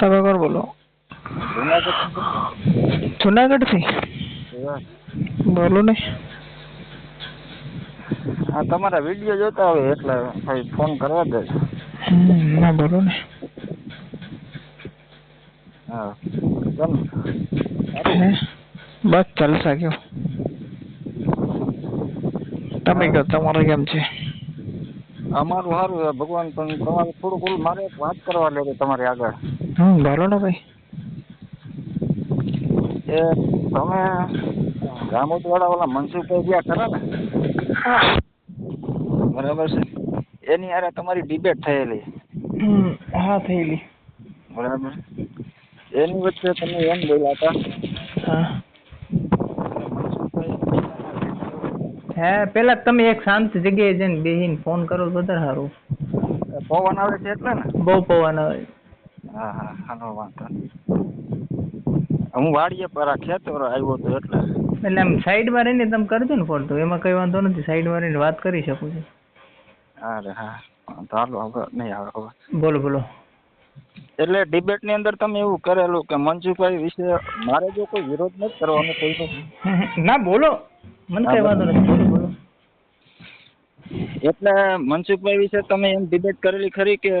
તમે કોણ બોલો જુનાગઢ જુનાગઢથી બોલો ને હા તમારા વીડિયો જોતા હોય એટલે ભાઈ ફોન કરવા દે। હમ, ના બોલો ને હા? બસ જલસા કયો તમે કહો તમારે કેમ છે અમારું સારું છે ભગવાન પણ તમારે થોડુંક ઓલું મારે એક વાત કરવા લે તમારી આગળ. હમ બોલો ને ભાઈ. એ તમે રામોદવાળા ઓલા મનસુખભાઈ જ્યાં ખરા ને? બરાબર છે. એની યારે તમારી ડિબેટ થયેલી. હા થયેલી. બરાબર. એની વચ્ચે તમે એમ બોલ્યા હતા. હા મનસુખભાઈ હે પેલા તમે એક શાંત જગ્યાએ જઈને બેહીને ફોન કરો તો વધારે સારું. પવન આવે છે એટલે ને? બહુ પવન આવે. હા હા હાનો વાંધો. હું વાડીએ પર ખેતર આવ્યો હતો એટલે. એટલે આમ સાઈડમાં રહીને તમે કરજો ને ફોન તો એમાં કઈ વાંધો નથી સાઈડમાં રહીને વાત કરી શકું છું. અરે હા તો હાલો હવે નહીં આવે હવે. બોલો બોલો. એટલે ડિબેટની અંદર તમે એવું કરેલું કે મંજુભાઈ વિશે મારે જો કોઈ વિરોધ નથી કરવાનો કોઈ ના બોલો. મને કઈ વાંધો નથી બોલો બોલો. એટલે મનસુખભાઈ વિશે તમે એમ ડિબેટ કરેલી ખરી કે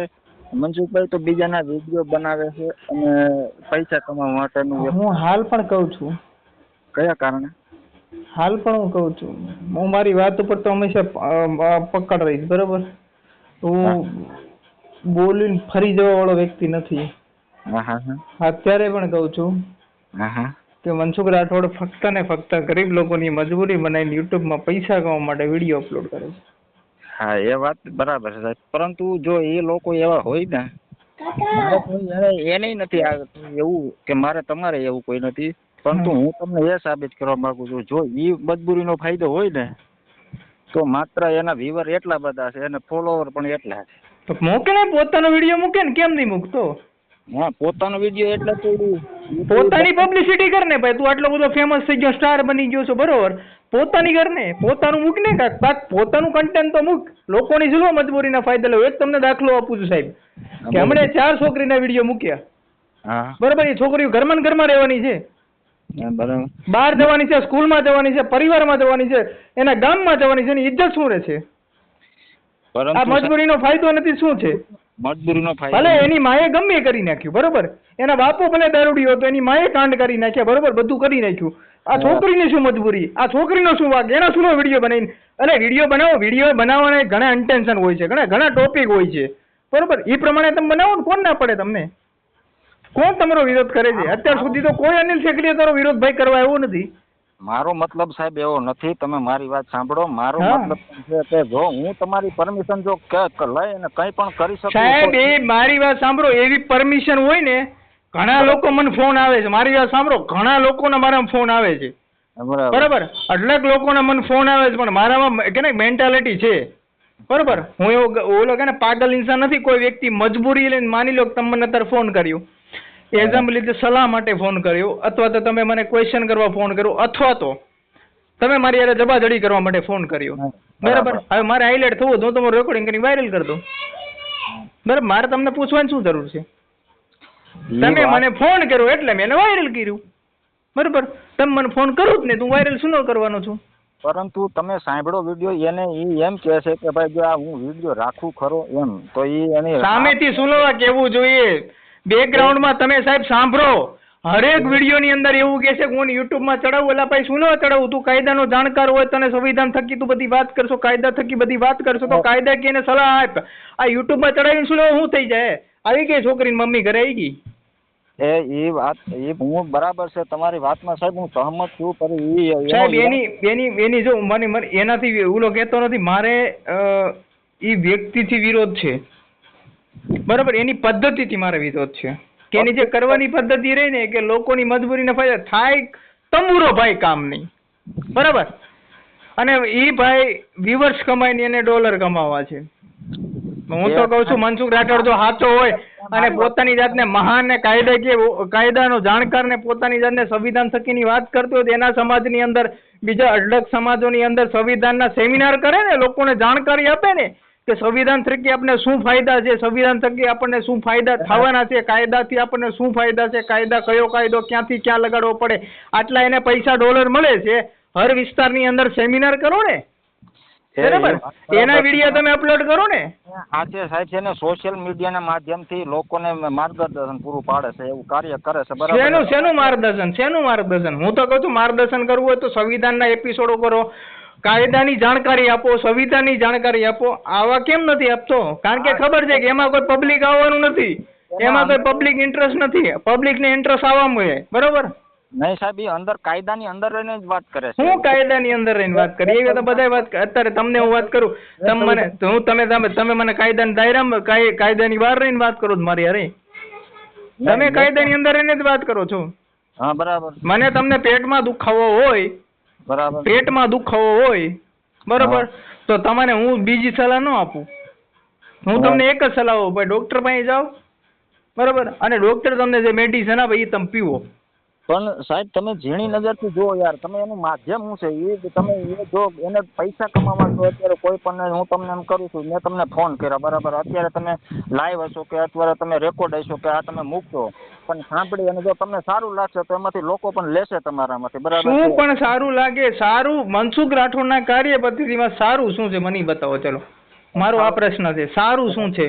મનસુખભાઈ તો બીજાના વીડિયો બનાવે છે અને પૈસા કમાવા માટેનું હું હાલ પણ કહું છું. કયા કારણે? હાલ પણ હું કહું છું. હું મારી વાત ઉપર તો હંમેશા પકડ રહીશ બરોબર? હું બોલીને ફરી જવા વાળો વ્યક્તિ નથી. અત્યારે પણ કહું છું. હા હા. કે મનસુખ રાઠોડ ફક્ત ને ફક્ત ગરીબ લોકોની મજબૂરી બનાવીને યુટ્યુબમાં પૈસા કમાવા માટે વીડિયો અપલોડ કરે છે. હા એ વાત બરાબર છે. સાહેબ પરંતુ જો એ લોકો એવા હોય ને એને- નથી એવું કે મારે તમારે એવું કોઈ નથી. પરંતુ હું તમને એ સાબિત કરવા માંગુ છું જો એ મજબૂરીનો ફાયદો હોય ને તો માત્ર એના વ્યુઅર એટલા બધા છે અને ફોલોવર પણ એટલા છે. મૂકે ને પોતાનો વીડિયો મૂકે ને કેમ નહીં મૂકતો? હા પોતાનો વીડિયો એટલે તો પોતાની પબ્લિસિટી કર ને ભાઈ તું આટલો બધો ફેમસ થઈ ગયો સ્ટાર બની ગયો છો બરોબર? પોતાની કર ને પોતાનું મૂક ને કાંઈક પોતાનું કન્ટેન્ટ તો મૂક. લોકોની શું મજબૂરીના ફાયદા લેવો એક તમને દાખલો આપું છું સાહેબ. કે હમણે ચાર છોકરીના વીડિયો મૂક્યા. બરોબર એ છોકરીઓ ઘરમાં ઘરમાં રહેવાની છે. બહાર જવાની છે સ્કૂલમાં જવાની છે પરિવારમાં જવાની છે એના ગામમાં જવાની છે એની ઇજ્જત શું રહે છે? આ મજબૂરીનો ફાયદો નથી શું છે? ભલે એની માએ ગમે કરી નાખ્યું બરોબર? એના બાપો ભલે દારૂડિયો હતો એની માએ કાંડ કરી નાખ્યા બરોબર? બધું કરી નાખ્યું. આ છોકરીને છોકરીની શું મજબૂરી? આ છોકરીનો શું વાગ એના શું વીડિયો બનાવીને? અરે વીડિયો બનાવો વીડિયો બનાવવાના ઘણા ઇન્ટેન્શન હોય છે ઘણા ઘણા ટોપિક હોય છે. બરોબર? એ પ્રમાણે તમે બનાવો ને કોણ ના પડે તમને? કોણ તમારો વિરોધ કરે છે? અત્યાર સુધી તો કોઈ અનિલ શેખડીએ તારો વિરોધ ભાઈ કરવા આવ્યો નથી. મારો મતલબ સાહેબ એવો નથી તમે મારી વાત સાંભળો. મારો મતલબ છે કે જો હું તમારી પરમિશન જો લઈ અને કંઈ પણ કરી શકું સાહેબ એ મારી વાત સાંભળો એવી પરમિશન હોય ને ઘણા લોકો મને ફોન આવે છે. મારી વાત સાંભળો ઘણા લોકોને મારા ફોન આવે છે. બરાબર. અટલાક અઢળક લોકોના મને ફોન આવે છે પણ મારામાં કે ને મેન્ટાલિટી છે. બરોબર? હું એવો ઓલો કે ને પાગલ ઇન્સાન નથી. કોઈ વ્યક્તિ મજબૂરી લઈને માની લો કે તમને અત્યારે ફોન કર્યો. એક્ઝામ્પલ લીધે સલાહ માટે ફોન કર્યો અથવા તો તમે મને ક્વેશ્ચન કરવા ફોન કર્યો અથવા તો તમે મારી યારે જબાજડી કરવા માટે ફોન કર્યો. બરાબર? હવે મારે હાઇલાઇટ થવું તો હું તમારું રેકોર્ડિંગ કરીને વાયરલ કરી દઉં. બરાબર? મારે તમને પૂછવાની શું જરૂર છે? તમે મને ફોન કર્યો એટલે મેં એને વાયરલ કર્યું. બરાબર? તમે મને ફોન કરો જ ને તું વાયરલ શું કરવાનો છું? પરંતુ તમે સાંભળો વીડિયો એને એ એમ કહે છે કે ભાઈ જો આ હું વીડિયો રાખું ખરો એમ તો એ એની સામેથી સુનવા કેવું જોઈએ? બેકગ્રાઉન્ડમાં તમે સાહેબ સાંભળો. હરેક વિડીયોની અંદર એવું કહે છે કે હું યુટ્યુબમાં ચડાવું એટલે ભાઈ સુનવા ચડાવું? તું કાયદાનો જાણકાર હોય તને સંવિધાન થકી તું બધી વાત કરશો કાયદા થકી બધી વાત કરશો તો કાયદા કે સલાહ આપ. આ યુટ્યુબમાં ચડાવીને શું શું થઈ જાય? આવી ગઈ છોકરીની મમ્મી ઘરે આવી ગઈ? એ એ વાત એ હું બરાબર છે તમારી વાતમાં સાહેબ હું સહમત છું પણ એ સાહેબ એની એની એની જો મને એનાથી ઓલો કહેતો નથી મારે ઈ વ્યક્તિથી વિરોધ છે. બરાબર એની પદ્ધતિથી મારે વિરોધ છે. કે એની જે કરવાની પદ્ધતિ રહી ને કે લોકોની મજબૂરીને ફાયદા થાય તંબુરો ભાઈ કામ નહીં બરાબર? અને એ ભાઈ વિવર્સ કમાઈને એને ડોલર કમાવા છે. હું તો કહું છું મનસુખ રાઠોડ જો સાચો હોય અને પોતાની જાતને મહાન ને કાયદાકીય કાયદાનો જાણકાર ને પોતાની જાતને સંવિધાન થકીની વાત કરતો હોય તો એના સમાજની અંદર બીજા અઢળક સમાજોની અંદર સંવિધાનના સેમિનાર કરે ને લોકોને જાણકારી આપે ને કે સંવિધાન થકી આપણે શું ફાયદા છે? સંવિધાન થકી આપણને શું ફાયદા થવાના છે? કાયદાથી આપણને શું ફાયદા છે? કાયદા કયો કાયદો ક્યાંથી ક્યાં લગાડવો પડે? આટલા એને પૈસા ડોલર મળે છે. હર વિસ્તારની અંદર સેમિનાર કરો ને. બરાબર? એના વીડિયો તમે અપલોડ કરો ને. આ છે સાહેબ છે ને સોશિયલ મીડિયાના માધ્યમથી લોકોને માર્ગદર્શન પૂરું પાડે છે એવું કાર્ય કરે છે બરાબર? શેનું શેનું માર્ગદર્શન? શેનું માર્ગદર્શન? હું તો કહું છું માર્ગદર્શન કરવું હોય તો સંવિધાનના એપિસોડો કરો. કાયદાની જાણકારી આપો સંવિધાનની જાણકારી આપો. આવા કેમ નથી આપતો? કારણ કે ખબર છે કે એમાં કોઈ પબ્લિક આવવાનું નથી. એમાં કોઈ પબ્લિક ઇન્ટરેસ્ટ નથી. પબ્લિકને ઇન્ટરેસ્ટ આવવા મળે. બરોબર? નહીં સાહેબ એ અંદર કાયદાની અંદર રહીને જ વાત કરે છે. હું કાયદાની અંદર રહીને વાત કરી? એવી તો બધાય વાત અત્યારે તમને હું વાત કરું. તમે મને હું તમે તમે તમે મને કાયદાની દાયરામાં કાય- કાયદાની બહાર રહીને વાત કરો છો મારી અરે તમે કાયદાની અંદર રહીને જ વાત કરો છો. હા બરાબર. મને તમને પેટમાં દુખાવો હોય બરાબર. પેટમાં દુખાવો હોય બરોબર? તો તમને હું બીજી સલાહ ન આપું. હું તમને એક જ સલાહ આપું ભાઈ ડોક્ટર પાસે જાઓ. બરોબર? અને ડોક્ટર તમને જે મેડિસિન આપે એ તમે પીવો. પણ સાહેબ તમે ઝીણી નજરથી જુઓ યાર. તમે એનું માધ્યમ શું છે? એ તમે એ જો એને પૈસા કમાવા છો અત્યારે કોઈ પણ હું તમને એમ કરું છું મેં તમને ફોન કર્યા બરાબર? અત્યારે તમે લાઈવ હશો કે અત્યારે તમે રેકોર્ડ હશો કે આ તમે મૂકશો પણ સાંભળી અને જો તમને સારું લાગશે તો એમાંથી લોકો પણ લેશે તમારામાંથી બરાબર શું પણ સારું લાગે? સારું? મનસુખ રાઠોડના કાર્ય પદ્ધતિમાં સારું શું છે? મને બતાવો ચલો. મારો આ પ્રશ્ન છે સારું શું છે?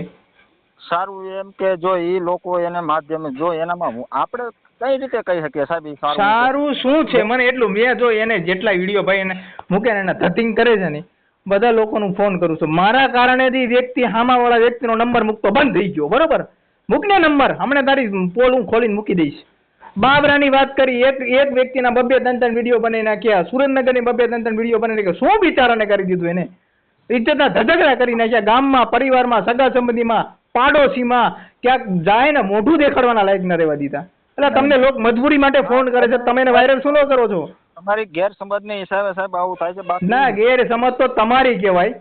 સારું એમ કે જો એ લોકો એને માધ્યમે જો એનામાં હું- આપણે કઈ રીતે કહી શકીએ સાહેબ સારું શું છે? મને એટલું મેં જો એને જેટલા વીડિયો ભાઈ એને મૂકે ને એના ધતિંગ કરે છે ને, બધા લોકોનું ફોન કરું છું. મારા કારણેથી વ્યક્તિ હામાવાળા વ્યક્તિનો નંબર મૂકતો બંધ થઈ ગયો, બરોબર? મૂકને નંબર. હમણાં તારી પોલ હું ખોલીને મૂકી દઈશ. બાબરાની વાત કરી, એક એક વ્યક્તિના બબ્બે ત્રણ ત્રણ વીડિયો બનાવી નાખ્યા, સુરેન્દ્રનગરની બબ્બે ત્રણ ત્રણ વીડિયો બનાવી નાખ્યા. શું બિચારાને કરી દીધું એને? ઇજ્જતના ધધકડા કરી નાખ્યા. ગામમાં, પરિવારમાં, સગા સંબંધીમાં, પાડોશીમાં ક્યાંક જાય ને મોઢું દેખાડવાના લાયક ન રહેવા દીધા. એટલે તમને લોક મજબૂરી માટે ફોન કરે છે તમે એને વાયરલ શું કરો છો? તમારી ગેરસમજને હિસાબે સાહેબ આવું થાય છે બાકી ના ગેરસમજ તો તમારી કહેવાય.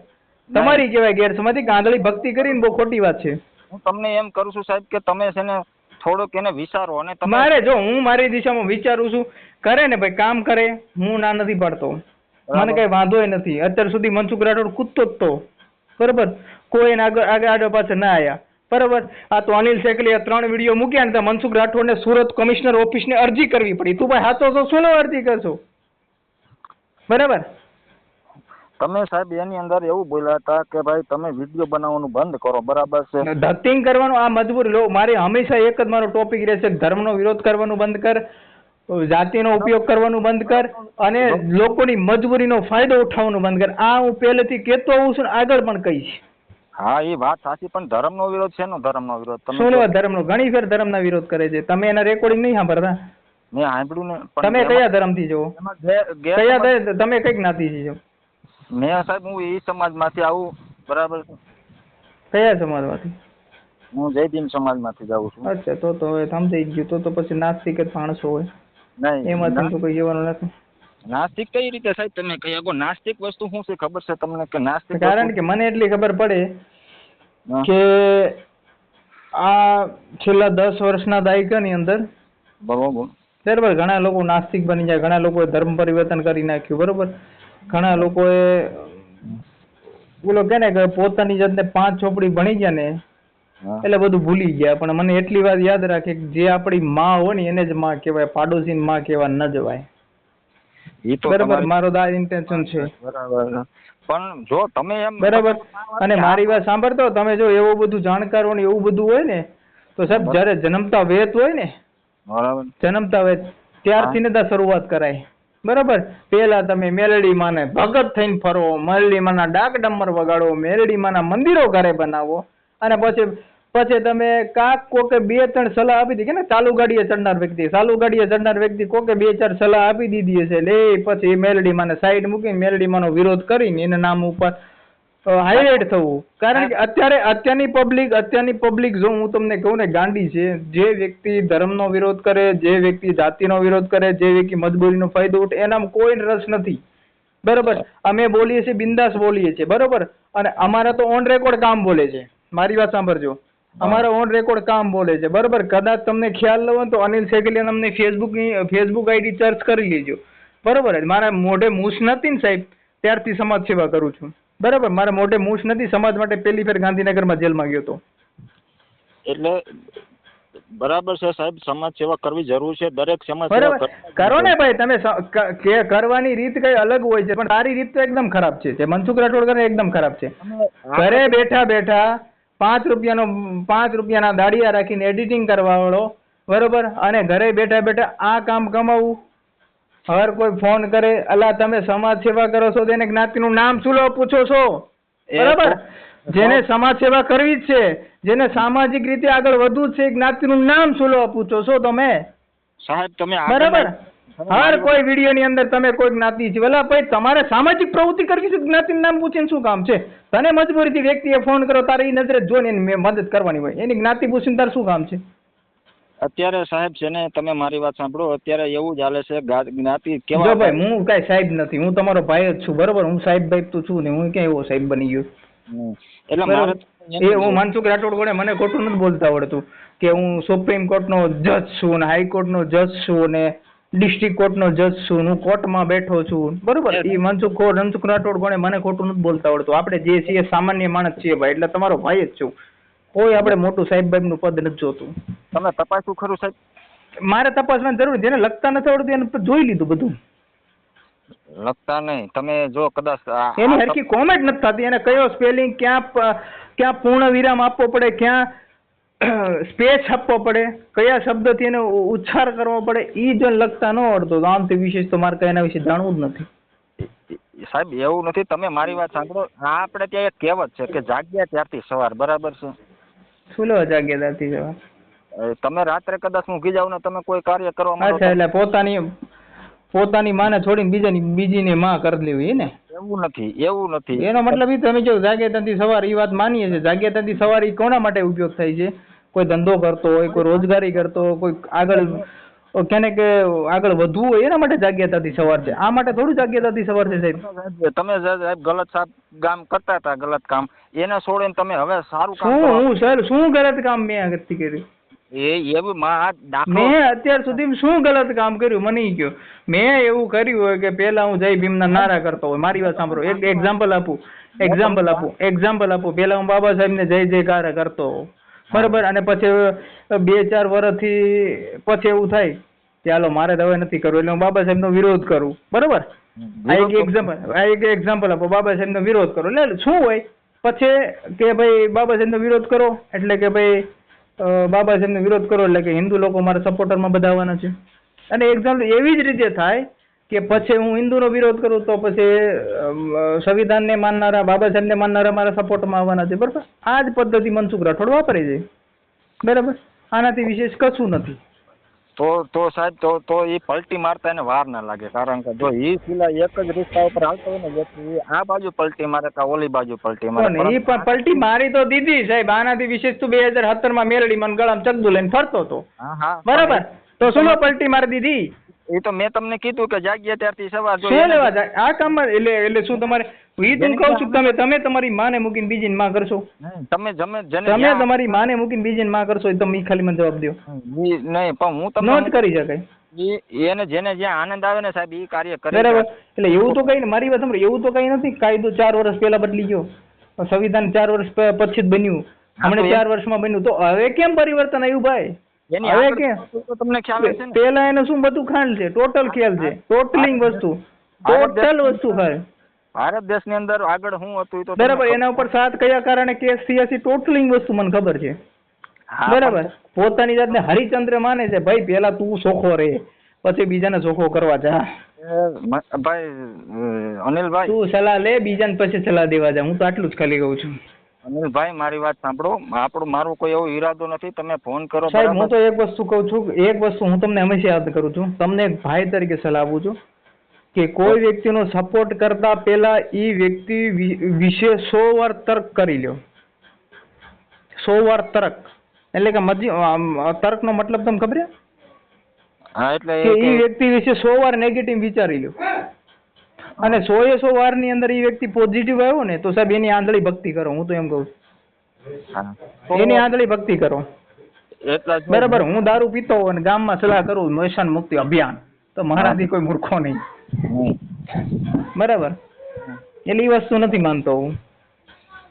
તમારી કહેવાય ગેરસમજ. ગાંધળી ભક્તિ કરીને બહુ ખોટી વાત છે. હું તમને એમ કરું છું સાહેબ કે તમે છે ને થોડોક એને વિચારો અને તમે મારે જો હું મારી દિશામાં વિચારું છું. કરે ને ભાઈ કામ કરે. હું ના નથી પાડતો. મને કઈ વાંધો નથી. અત્યાર સુધી મનસુખ રાઠોડ કૂદતો જ તો. બરોબર? કોઈ આગળ આગળ આગળ પાછળ ના આયા. બરોબર? આ તો અનિલ શેકલીએ ત્રણ વીડિયો મૂક્યા ને તો મનસુખ રાઠોડને સુરત કમિશનર ઓફિસને અરજી કરવી પડી. તું ભાઈ હાથો તો શું અરજી કરશો? બરાબર? તમે સાહેબ એની અંદર એવું બોલ્યા હતા કે ભાઈ તમે વીડિયો બનાવવાનું બંધ કરો બરાબર છે? ધતિંગ કરવાનું આ મજબૂર લો મારે હંમેશા એક જ મારો ટોપિક રહેશે ધર્મનો વિરોધ કરવાનું બંધ કર જાતિનો ઉપયોગ કરવાનું બંધ કર અને લોકોની મજબૂરીનો ફાયદો ઉઠાવવાનું બંધ કર. આ હું પહેલેથી કહેતો હોઉં છું આગળ પણ કહીશ. હા એ વાત સાચી પણ ધર્મનો વિરોધ છે ધર્મનો વિરોધ? તમે શું ધર્મનો? ઘણી ફેર ધર્મના વિરોધ કરે છે. તમે એના રેકોર્ડિંગ નહીં સાંભળતા? મેં સાંભળ્યું ને તમે કયા ધર્મથી છો? કયા તમે કઈ જ્ઞાતિથી છો? મેં સાહેબ હું એ સમાજમાંથી આવું બરાબર? કયા સમાજમાંથી? હું જયદીન સમાજમાંથી જ આવું છું. અચ્છા તો તો હવે સમજાઈ ગયું. તો તો પછી નાસ્તિક જ માણસો હોય. નહીં એમાં તમને કોઈ જવાનું નથી. નાસ્તિક કઈ રીતે સાહેબ? તમે કહી શકો નાસ્તિક વસ્તુ શું છે ખબર છે તમને કે નાસ્તિક કારણ કે મને એટલી ખબર પડે. કે આ છેલ્લા દસ વર્ષના દાયકાની અંદર બરોબર બરાબર. ઘણા લોકો નાસ્તિક બની જાય ઘણા લોકોએ ધર્મ પરિવર્તન કરી નાખ્યું બરોબર? ઘણા લોકોએ બોલો કે ને કે પોતાની જાતને પાંચ ચોપડી ભણી ગયા ને એટલે બધું ભૂલી ગયા. પણ મને એટલી વાત યાદ રાખે કે જે આપણી માં હોય ને એને જ માં કહેવાય પાડોશી માં કહેવા ન જવાય. બરાબર મારો દા ઇન્ટેન્શન છે. બરાબર. પણ જો તમે એમ બરાબર. અને મારી વાત સાંભળતો તમે જો એવું બધું જાણકાર ને એવું બધું હોય ને તો સાહેબ જ્યારે જન્મતા વેત હોય ને બરાબર. જન્મતા વેત ત્યારથી ને શરૂઆત કરાય. બરાબર? પેલા તમે મેલડી માને ભગત થઈને ફરો મેલડી માના ડાક ડમર વગાડો મેલડી માના મંદિરો ઘરે બનાવો અને પછી પછી તમે કાક કોકે બે ત્રણ સલાહ આપી હતી કે ને, ચાલુ ગાડીએ ચડનાર વ્યક્તિ ચાલુ ગાડીએ ચડનાર વ્યક્તિ કોકે બે ચાર સલાહ આપી દીધી હશે. લે, પછી મેલડી માને સાઈડ મૂકીને મેલડી માનો વિરોધ કરીને એના નામ ઉપર હાઇલાઇટ થવું. કારણ કે અત્યારે, અત્યારની પબ્લિક અત્યારની પબ્લિક જો હું તમને કહું ને, ગાંડી છે, જે વ્યક્તિ ધર્મનો વિરોધ કરે, જે વ્યક્તિ જાતિનો વિરોધ કરે, જે વ્યક્તિ મજબૂરીનો ફાયદો ઉઠે, એનામાં કોઈ રસ નથી. બરોબર? અમે બોલીએ છીએ, બિંદાસ બોલીએ છીએ. બરોબર? અને અમારા તો ઓન રેકોર્ડ કામ બોલે છે. મારી વાત સાંભળજો. અમારા ઓન રેકોર્ડ કામ બોલે છે. બરાબર? કદાચ તમને ખ્યાલ ન હોય તો અનિલ સેગલિયન અમને ફેસબુક ફેસબુક આઈડી સર્ચ કરી લેજો. બરાબર? મારા મોઢે મૂછ નથી ને સાહેબ ત્યારથી સમાજ સેવા કરું છું. બરાબર? મારા મોઢે મૂછ નથી સમાજ માટે પહેલી ફેર ગાંધીનગરમાં જેલમાં ગયો હતો. એટલે બરાબર છે સાહેબ સમાજ સેવા કરવી જરૂર છે. દરેક સમાજ બરાબર. કરો ને ભાઈ તમે કે કરવાની રીત કઈ અલગ હોય છે પણ તારી રીત તો એકદમ ખરાબ છે. જે મનસુખ રાઠોડ કરે એકદમ ખરાબ છે. ઘરે બેઠા બેઠા પાંચ રૂપિયાનો પાંચ રૂપિયાના દાડિયા રાખીને એડિટિંગ કરવાવાળો બરોબર? અને ઘરે બેઠા બેઠા આ કામ કમાવું. હર કોઈ ફોન કરે અલા તમે સમાજ સેવા કરો છો તેને જ્ઞાતિનું નામ શું લો પૂછો છો? બરાબર? જેને સમાજ સેવા કરવી જ છે જેને સામાજિક રીતે આગળ વધવું છે જ્ઞાતિનું નામ શું લો પૂછો છો તમે? સાહેબ તમે બરાબર? હર કોઈ વીડિયો ની અંદર તમે કોઈ જ્ઞાતિ છે. ભલા ભાઈ તમારે સામાજિક પ્રવૃત્તિ કરવી છે જ્ઞાતિ નામ પૂછીને શું કામ છે? તને મજબૂરીથી વ્યક્તિએ ફોન કરો તારે એ નજરે જો ને એની મદદ કરવાની હોય. એની જ્ઞાતિ પૂછીને તારે શું કામ છે? અત્યારે સાહેબ છે ને તમે મારી વાત સાંભળો અત્યારે એવું જ હાલે છે જ્ઞાતિ કેવા જો ભાઈ હું કઈ સાહેબ નથી. હું તમારો ભાઈ જ છું બરોબર? હું સાહેબ ભાઈ તો છું ને હું ક્યાં એવો સાહેબ બની ગયો? એટલે મારે? એ હું માનસુખ રાઠોડ કોને મને ખોટું નથી બોલતા આવડતું કે હું સુપ્રીમ કોર્ટનો જજ છું ને હાઈકોર્ટનો જજ છું ને ડિસ્ટ્રિક્ટ કોર્ટનો જજ છું હું કોર્ટમાં બેઠો છું. બરોબર? એ મનસુખ ખો- મનસુખ રાઠોડ કોને મને ખોટું નથી બોલતા આવડતું. આપણે જે છીએ સામાન્ય માણસ છીએ ભાઈ એટલે તમારો ભાઈ જ છું. કોઈ આપણે મોટું સાહેબ બાઈબનું પદ નથી જોતું. તમે તપાસવું ખરું સાહેબ? મારે તપાસવાની જરૂર. જેને લખતા નથી આવડતું એને જોઈ લીધું બધું. લખતા નહીં. તમે જો કદાચ એની હરકી કોમેન્ટ નથી થતી. એને કયો સ્પેલિંગ ક્યાં ક્યાં પૂર્ણ વિરામ આપવો પડે ક્યાં સ્પેસ આપવો પડે કયા શબ્દથી એને ઉચ્ચાર કરવો પડે એ જો લખતા ન આવડતો. તો આમ તે વિશેષ તો મારે કઈ એના વિશે જાણવું જ નથી. સાહેબ એવું નથી. તમે મારી વાત સાંભળો. આ આપણે ત્યાં એક કહેવત છે કે જાગ્યા ત્યારથી સવાર. બરાબર છે? શું લેવા જાગ્યા ત્યારથી અ, તમે રાત્રે કદાચ ઊંઘી જાવ ને તમે કોઈ કાર્ય કરવા માંગો એટલે પોતાની પોતાની માને છોડીને બીજાની બીજીની માં કરી લેવી ને? એવું નથી એવું નથી. એનો મતલબ એ તમે જો જાગ્યાતાથી સવાર એ વાત માનીએ છીએ. જાગ્યાતાથી સવાર એ કોના માટે ઉપયોગ થાય છે? કોઈ ધંધો કરતો હોય કોઈ રોજગારી કરતો હોય કોઈ આગળ કેને કે આગળ વધવું હોય એના માટે જાગ્યતાથી સવાર છે. આ માટે થોડું જાગ્યતાથી સવાર છે સાહેબ. તમે સાહેબ ગલત સાહેબ કામ કરતા હતા ગલત કામ એને છોડીને તમે હવે સારું કામ શું હું સર શું ગલત કામ મેં આગળથી કર્યું? એ એવું માં અત્યાર સુધી શું ગલત કામ કર્યું? મને કયો. મેં એવું કર્યું હોય કે પેલા હું જય ભીમના નારા કરતો હોય. મારી વાત સાંભળો. એક એક્ઝામ્પલ આપું. એક્ઝામ્પલ આપું. એક્ઝામ્પલ આપું. પેલા હું બાબા સાહેબને જય જયકાર કરતો. હોઉં. બરાબર અને પછી બે ચાર વર્ષથી પછી એવું થાય કે હાલો મારે હવે નથી કરવું એટલે હું બાબા સાહેબનો વિરોધ કરું. બરાબર? આ એક એક્ઝામ્પલ આ એક એક્ઝામ્પલ આપો બાબા સાહેબનો વિરોધ કરો. એટલે શું હોય? પછી કે ભાઈ બાબા સાહેબનો વિરોધ કરો એટલે કે ભાઈ બાબા સાહેબનો વિરોધ કરો એટલે કે હિન્દુ લોકો મારા સપોર્ટરમાં બધા આવવાના છે. અને એક્ઝામ્પલ એવી જ રીતે થાય કે પછી હું હિન્દુનો વિરોધ કરું તો પછી સંવિધાનને માનનારા બાબા સાહેબને માનનારા મારા સપોર્ટમાં આવવાના છે. બરાબર? આ જ પદ્ધતિ મનસુખ રાઠોડ વાપરે છે. બરાબર? આનાથી વિશેષ કશું નથી. તો તો સાહેબ તો તો એ પલટી મારતા એને વાર ના લાગે. કારણ કે જો એ સિલા એક જ રસ્તા ઉપર હાલતો હોય ને વ્યક્તિ આ બાજુ પલટી મારે કાં ઓલી બાજુ પલટી મારે. એ પણ પલટી મારી તો દીધી સાહેબ. આનાથી વિશેષ તું બે હજાર સત્તરમાં મેલડી મન ગળામાં ચંદુ લઈને ફરતો હતો બરાબર? તો શું પલટી મારી દીધી? એ તો મેં તમને કીધું કે જાગ્યા ત્યારથી સવાર જો શું લેવા આ કામમાં એટલે એટલે શું તમારે ઈ તું કહું છું તમે તમે તમારી માને મૂકીને બીજીને માં કરશો. તમે જમે જેને તમે તમારી માને મૂકીને બીજીને માં કરશો તમે ખાલી મને જવાબ દો નહીં પણ હું તમને જ કરી શકાય. એને જેને જ્યાં આનંદ આવે ને સાહેબ એ કાર્ય કરે બરાબર. એટલે એવું તો કઈ મારી વાત સાંભળો એવું તો કઈ નથી કાયદો ચાર વર્ષ પહેલા બદલી ગયો. સંવિધાન ચાર વર્ષ પછી જ બન્યું. હમણાં ચાર વર્ષમાં બન્યું. તો હવે કેમ પરિવર્તન આવ્યું ભાઈ? હવે કેમ તમને ખ્યાલ હશે ને? પેલા એને શું બધું ખ્યાલ છે? ટોટલ ખ્યાલ છે. ટોટલિંગ વસ્તુ. ટોટલ વસ્તુ ખ્યાલ ભારત દેશની અંદર આગળ હું હતું તો બરાબર એના ઉપર સાત કયા કારણે કેસ થયા છે? ટોટલિંગ વસ્તુ મને ખબર છે. બરાબર. પોતાની જાતને હરિચંદ્ર માને છે. ભાઈ પેલા તું સોખો રે પછી બીજાને સોખો કરવા જા. ભાઈ અનિલભાઈ. તું સલાહ લે બીજાને પછી સલાહ દેવા જા. હું તો આટલું જ ખાલી કહું છું. અનિલભાઈ મારી વાત સાંભળો. આપણો મારો કોઈ એવો ઈરાદો નથી. તમે ફોન કરો સાહેબ હું તો એક વસ્તુ કહું છું એક વસ્તુ હું તમને હંમેશા યાદ કરું છું. તમને એક ભાઈ તરીકે સલાહ આપું છું કે કોઈ વ્યક્તિનો સપોર્ટ કરતા પહેલા એ વ્યક્તિ વિશે સો વાર તર્ક કરી લ્યો. સો વાર તર્ક. એટલે કે મજી તર્ક તર્કનો મતલબ તમને ખબર હા એટલે એ વ્યક્તિ વિશે સો વાર નેગેટિવ વિચારી લ્યો. અને સો એ સો વારની અંદર એ વ્યક્તિ પોઝિટિવ આવ્યો ને તો સાહેબ એની આંધળી ભક્તિ કરો હું તો એમ કહું છું. એની આંધળી ભક્તિ કરો. બરાબર હું દારૂ પીતો હોઉં અને ગામમાં સલાહ કરું મહેસાન મુક્તિ અભિયાન. તો મારાથી કોઈ મૂર્ખો નહીં. બરાબર. એટલે એ વસ્તુ નથી માનતો હું.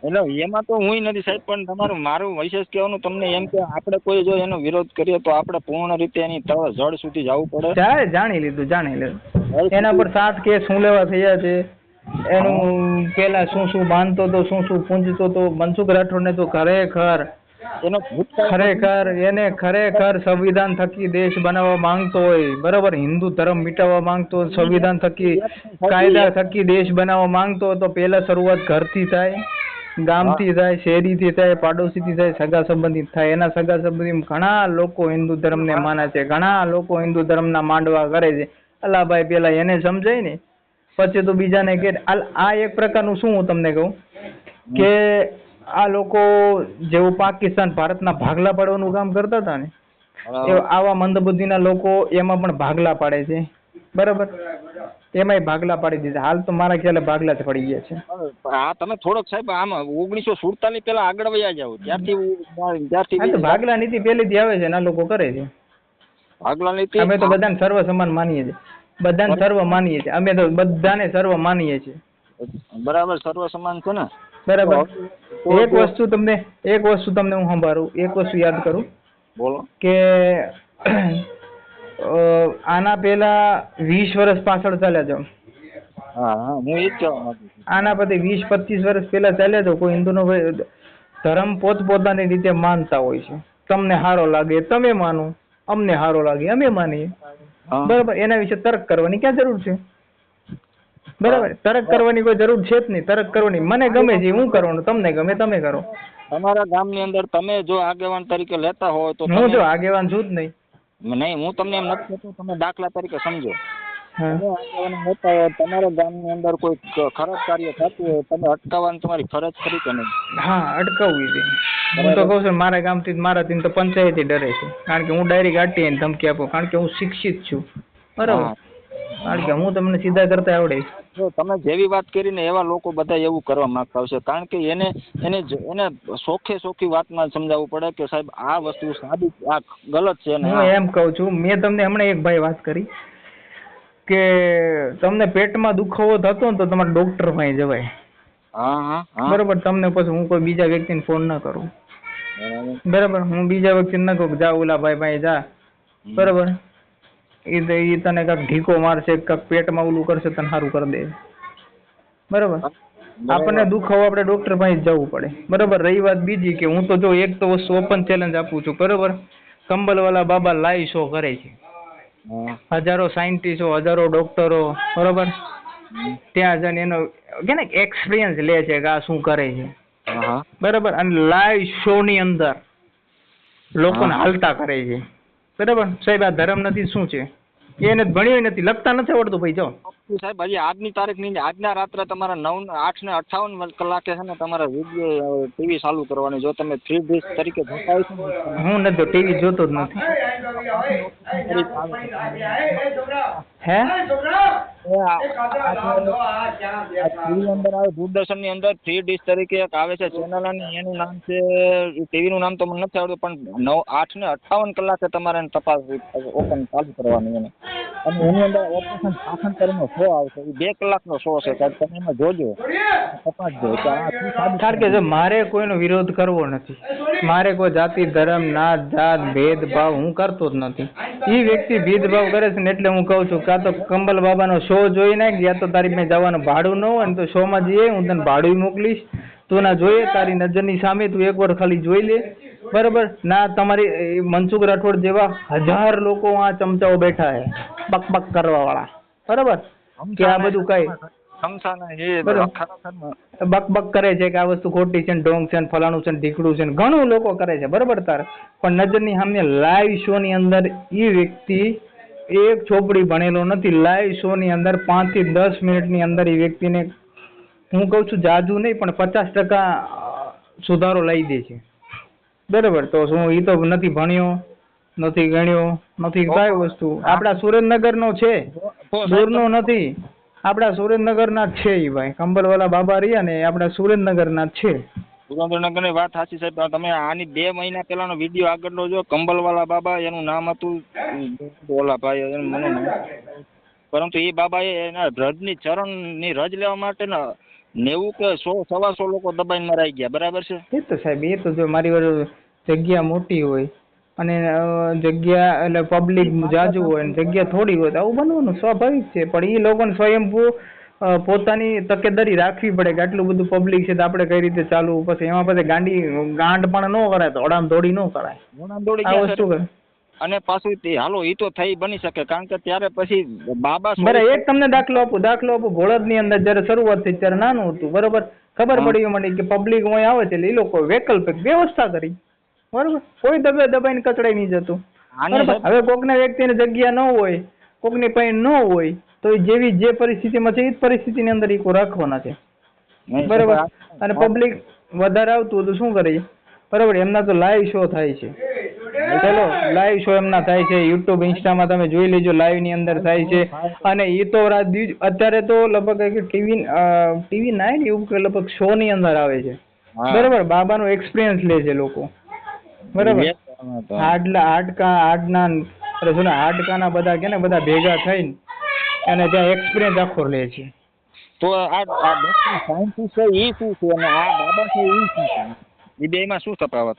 એટલે એમાં તો હું નથી સાહેબ પણ તમારું મારું વિશેષ કહેવાનું તમને એમ કે આપણે કોઈ જો એનો વિરોધ કરીએ તો આપણે પૂર્ણ રીતે એની જળ સુધી જવું પડે. જાણી લીધું જાણી લીધું. એના પર સાત કેસ શું લેવા થયા છે. એનું પેલા શું શું માનતો હતો શું શું પૂંજતો હતો મનસુખ રાઠોડને તો ખરેખર એનો ખરેખર એને ખરેખર સંવિધાન થકી દેશ બનાવવા માંગતો હોય બરોબર? હિન્દુ ધર્મ મિટાવવા માંગતો હોય સંવિધાન થકી કાયદા થકી દેશ બનાવવા માંગતો હોય તો પહેલા શરૂઆત ઘરથી થાય. ગામથી થાય શેરીથી થાય પાડોશીથી થાય સગા સંબંધી થાય. એના સગા સંબંધી ઘણા લોકો હિન્દુ ધર્મને માને છે. ઘણા લોકો હિન્દુ ધર્મના માંડવા કરે છે. અલા ભાઈ પેલા એને સમજાય ને પછી તો બીજાને કે આ એક પ્રકારનું શું હું તમને કહું? કે આ લોકો જેવું પાકિસ્તાન ભારતના ભાગલા પાડવાનું કામ કરતા હતા ને આવા મંદબુદ્ધિના લોકો એમાં પણ ભાગલા પાડે છે. બરાબર? એમાંય ભાગલા પાડી દીધા. હાલ તો મારા ખ્યાલે ભાગલા જ પડી ગયા છે. હા તમે થોડોક સાહેબ આમ ઓગણીસો સુડતાલીસ પેલા આગળ વયા જાવ ત્યારથી ત્યારથી ભાગલા નીતિ પહેલેથી આવે છે ને લોકો કરે છે. ભાગલા નીતિ અમે તો બધાને સર્વ સમાન માનીએ છીએ. બધાને સર્વ માનીએ છીએ. અમે તો બધાને સર્વ માનીએ છીએ. બરાબર સર્વ સમાન છે ને? બરાબર. એક વસ્તુ તમને એક વસ્તુ તમને હું સંભાળું. એક વસ્તુ યાદ કરું બોલો. કે આના પહેલા વીસ વર્ષ પાછળ ચાલ્યા જાઓ. હા હા હું એ જ આના પછી વીસ પચીસ વર્ષ પહેલા ચાલ્યા જાઓ. કોઈ હિન્દુનો ભાઈ ધર્મ પોતપોતાની રીતે માનતા હોય છે. તમને સારો લાગે તમે માનો. અમને સારો લાગે અમે માનીએ. હા. બરાબર એના વિશે તર્ક કરવાની ક્યાં જરૂર છે? બરાબર તર્ક કરવાની કોઈ જરૂર છે જ નહીં. તર્ક કરવાની મને ગમે છે હું કરવાનું. તમને ગમે તમે કરો. તમારા ગામની અંદર તમે જો આગેવાન તરીકે લેતા હોય તો હું જો આગેવાન છું જ નહીં. નહીં હું તમને એમ નથી કહેતો તમે દાખલા તરીકે સમજો. તમારા ગામની અંદર કોઈ ખરાબ કાર્ય થતું હોય તમે અટકાવવાની તમારી ફરજ ખરી કે નહીં? હા અટકાવવી છે. હું તો કહું છું મારા ગામથી મારા મારાથી તો પંચાયતી ડરે છે. કારણ કે હું ડાયરેક્ટ આટી એને ધમકી આપું કારણ કે હું શિક્ષિત છું. બરાબર. કારણ કે હું તમને સીધા કરતા આવડે જો તમે જેવી વાત કરીને એવા લોકો બધા એવું કરવા માંગતા હશે. કારણ કે એને એને એને સોખે સોખી વાતમાં સમજાવવું પડે કે સાહેબ આ વસ્તુ સાબિત આ ગલત છે ને હું એમ કહું છું મેં તમને હમણાં એક ભાઈ વાત કરી કે તમને પેટમાં દુખાવો થતો ને તો તમારે ડોક્ટર પાસે જવાય. હા હા હા. તમને પછી હું કોઈ બીજા વ્યક્તિને ફોન ના કરું. બરાબર. બરાબર હું બીજા વ્યક્તિને ના કહું જા ઓલા ભાઈ પાસે જા બરાબર. એ તને કાંક ઢીકો મારશે કાંક પેટમાં ઓલું કરશે તને સારું કરી દે. બરાબર? આપણને દુખાવો આપણે ડોક્ટર પાસે જવું પડે. બરાબર? રહી વાત બીજી કે હું તો જો એક તો વસ્તુ ઓપન ચેલેન્જ આપું છું બરાબર? કંબલવાલા બાબા લાઈવ શો કરે છે. હજારો સાયન્ટિસ્ટો હજારો ડોક્ટરો બરોબર? ત્યાં જઈને એનો કે ને એક્સપિરિયન્સ લે છે કે આ શું કરે છે. બરાબર? અને લાઈવ શો ની અંદર લોકોને. હાલતા કરે છે. બરાબર? સાહેબ આ ધર્મ નથી શું છે? એને ભણ્યું નથી લખતા નથી આવડતું ભાઈ જો. સાહેબ હજી આજની તારીખની આજના રાત્રે તમારા નવ ને આઠ ને અઠાવન કલાકે છે ને તમારે વીડિયો ટીવી ચાલુ કરવાની જો તમે થ્રી ડીશ તરીકે જોતા હોય છો હું નથી ટીવી જોતો જ નથી. હે? અંદર આવે દૂરદર્શનની અંદર થ્રી ડીશ તરીકે એક આવે છે. ચેનલ અને એનું નામ છે ટીવી નું નામ તો મને નથી આવડતું, પણ નવ, આઠ ને અઠાવન કલાકે તમારે તપાસ ઓપન ચાલુ કરવાની એને. અને એની અંદર ઓપરેશન પાખંડકરનો શો આવશે. એ બે કલાકનો શો છે, સાહેબ. તમે એમાં જોજો. તપાસજો કે આ કારણ કે મારે કોઈનો વિરોધ કરવો નથી. મારે કોઈ જાતિ, ધર્મ ના જાત ભેદભાવ હું કરતો જ નથી. એ વ્યક્તિ ભેદભાવ કરે છે ને એટલે હું કહું છું કાં તો કંબલ બાબાનો શો જોઈ નાખ યા તો તારી મેં જવાનું ભાડું ન હોય ને તો શોમાં જઈએ, હું તને ભાડું મોકલીશ. તું ના જોઈએ, તારી નજરની સામે તું એકવાર ખાલી જોઈ લે. બરાબર? ના, તમારી મનસુખ રાઠોડ જેવા હજાર લોકો આ ચમચાઓ બેઠા છે. પક પક કરવા વાળા બરાબર? કે આ બધું કઈ બક બક કરે છે કે આ વસ્તુ ખોટી છે ઢોંગ છે ફલાણું છે ઢીકડું છે ઘણું લોકો કરે છે બરોબર તાર? પણ નજરની સામે લાઈવ શો ની અંદર એ વ્યક્તિ એક ચોપડી ભણેલો નથી. લાઈવ શો ની અંદર પાંચથી દસ મિનિટની અંદર એ વ્યક્તિને હું કહું છું જાજુ નહીં પણ પચાસ ટકા સુધારો લઈ દે છે. બરાબર? તો શું એ તો નથી ભણ્યો નથી ગણ્યો નથી કઈ વસ્તુ. આપણા સુરેન્દ્રનગર નો છે દૂરનો નથી. આપણા સુરેન્દ્રનગરના જ છે એ ભાઈ. કંબલવાલા બાબા રહ્યા ને આપણા સુરેન્દ્રનગરના જ છે. સુરેન્દ્રનગરની વાત સાચી સાહેબ. તમે આની બે મહિના પહેલાનો વીડિયો આગળનો જો કંબલવાલા બાબા એનું નામ હતું ઓલા ભાઈ એનું મને પરંતુ એ બાબાએ એના રજની ચરણની રજ લેવા માટે ને નેવું કે સો સવા સો લોકો દબાઈને મરાઈ ગયા. બરાબર છે? એ તો સાહેબ એ તો જો મારી વાર જગ્યા મોટી હોય અને જગ્યા એટલે પબ્લિક જાજુ હોય ને જગ્યા થોડી હોય તો આવું બનવાનું સ્વાભાવિક છે. પણ એ લોકોને સ્વયંભૂ પોતાની તકેદારી રાખવી પડે કે આટલું બધું પબ્લિક છે તો આપણે કઈ રીતે ચાલવું? પછી એમાં પછી ગાંડી ગાંઠ પણ ન કરાય તો અડામ દોડી ન કરાય. આ વસ્તુ કરે. અને પાછું તે હાલો એ તો થઈ બની શકે. કારણ કે ત્યારે પછી બાબા બરાબર એક તમને દાખલો આપું દાખલો આપું. ઘોડદની અંદર જયારે શરૂઆત થઈ ત્યારે નાનું હતું બરોબર? ખબર પડી મને કે પબ્લિક અહીં આવે છે એ લોકો વૈકલ્પિક વ્યવસ્થા કરી. બરોબર? કોઈ દબે દબાઈને કચડાઈ નહીં જતું. હવે કોકને વ્યક્તિને જગ્યા ન હોય કોકની પાસે ન હોય તો એ જેવી જે પરિસ્થિતિમાં છે એ જ પરિસ્થિતિની અંદર ઈકો રાખવાના છે. બરોબર? અને પબ્લિક વધારે આવતું હોય તો શું કરે? બરોબર એમના તો લાઈવ શો થાય છે. ચલો લાઈવ શો એમના થાય છે. યુટ્યુબ ઇન્સ્ટામાં તમે જોઈ લેજો લાઈવની અંદર થાય છે. અને એ તો રાત અત્યારે તો લગભગ ટીવી ટીવી નાઇન એવું લગભગ શો ની અંદર આવે છે. બરોબર? બાબાનો એક્સપિરિયન્સ લે છે લોકો. બરોબર. આડલા આડકા આડના હાડના શું ને બધા કે ને બધા ભેગા થઈને અને ત્યાં એક્સપિરિયન્સ આખો લે છે. તો આ આ ડોક્ટર સાયન્ટિસ્ટ છે ઈ શું છે? અને આ બાબા છે એ શું છે? એ બેમાં શું તફાવત?